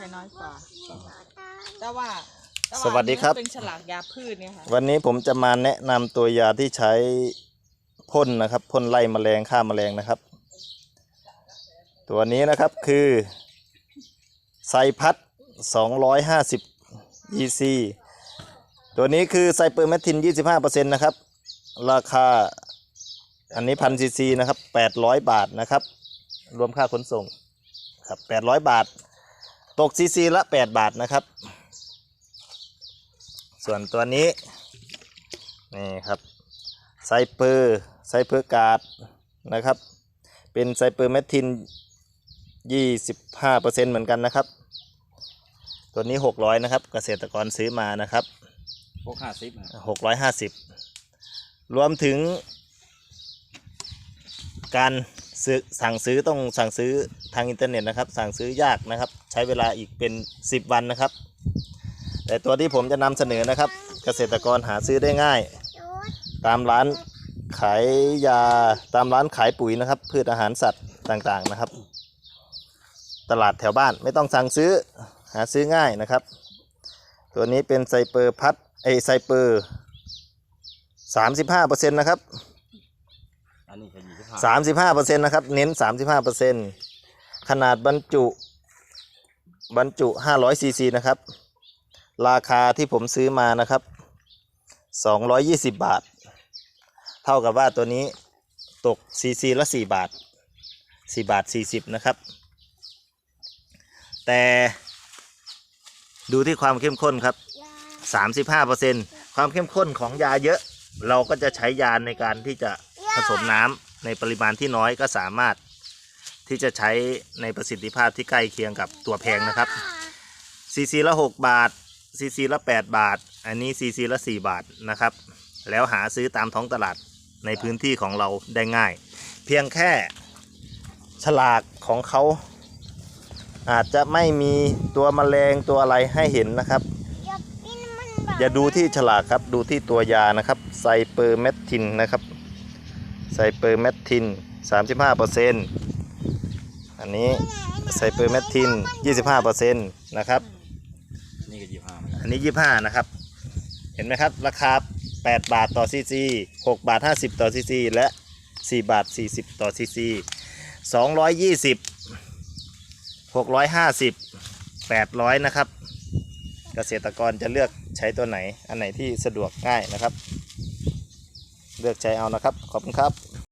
ช้น้อยกว่า แต่ว่าแต่าสวัสดีครับ เป็นฉลากยาพืชเนี่ยค่ะวันนี้ผมจะมาแนะนำตัวยาที่ใช้พ่นนะครับพ่นไล่แมลงฆ่าแมลงนะครับ ตัวนี้นะครับคือไซพัด250 EC ตัวนี้คือไซเปอร์แมททิน 25%นะครับ ราคาอันนี้พันซีซีนะครับ 800 บาทนะครับ รวมค่าขนส่งครับ800 บาท ตกซีซีละ 8 บาทนะครับ ส่วนตัวนี้ นี่ครับไซเปอร์ไซเปอร์การ์ดนะครับ เป็นไซเปอร์แมททิน 25%เหมือนกันนะครับ ตัวนี้ 600 นะครับ เกษตรกรซื้อมานะครับพวกห้าสิบ650 รวมถึงการ ซื้อสั่งซื้อต้องสั่งซื้อทางอินเทอร์เน็ตนะครับ สั่งซื้อยากนะครับ ใช้เวลาอีกเป็น 10 วันนะครับ แต่ตัวที่ผมจะนำเสนอนะครับ เกษตรกรหาซื้อได้ง่าย ตามร้านขายยาตามร้านขายปุ๋ยนะครับ พืชอาหารสัตว์ต่างๆนะครับ ตลาดแถวบ้านไม่ต้องสั่งซื้อหาซื้อง่ายนะครับ ตัวนี้เป็นไซเปอร์พัดไอไซเปอร์สามสิบห้าเปอร์เซ็นต์นะครับ อันนี้จะยี่สิบห้าสามสิบห้าเปอร์เซ็นต์นะครับ เน้นสามสิบห้าเปอร์เซ็นต์ขนาดบรรจุ บรรจุห้าร้อยซีซีนะครับ ราคาที่ผมซื้อมานะครับสองร้อยยี่สิบบาท เท่ากับว่าตัวนี้ตกซีซีละสี่บาทสี่บาทสี่สิบนะครับ แต่ดูที่ความเข้มข้นครับ35%ความเข้มข้นของยาเยอะ เราก็จะใช้ยาในการที่จะ ผสมน้ำในปริมาณที่น้อยก็สามารถที่จะใช้ในประสิทธิภาพที่ใกล้เคียงกับตัวแพงนะครับซีซีละ 6 บาทซีซีละ 8 บาท อันนี้ซีซีละ 4 บาทนะครับ แล้วหาซื้อตามท้องตลาดในพื้นที่ของเราได้ง่าย เพียงแค่ฉลากของเขา อาจจะไม่มีตัวแมลงตัวอะไรให้เห็นนะครับ อย่าดูที่ฉลากครับดูที่ตัวยานะครับไซเปอร์แมททินนะครับ ไซเปอร์แมททิน 35%อันนี้ไซเปอร์แมททิน 25%นะครับ นี่ก็ยี่สิบห้าเหมือนกันอันนี้ 25 นะครับ เห็นไหมครับ ราคา 8 บาทต่อซีซี6บาท 50 ต่อซีซีและ 4 บาท 40 ต่อซีซี220 650 800 นะครับ เกษตรกรจะเลือกใช้ตัวไหน อันไหนที่สะดวกง่ายนะครับ เลือกใจเอานะครับ ขอบคุณครับ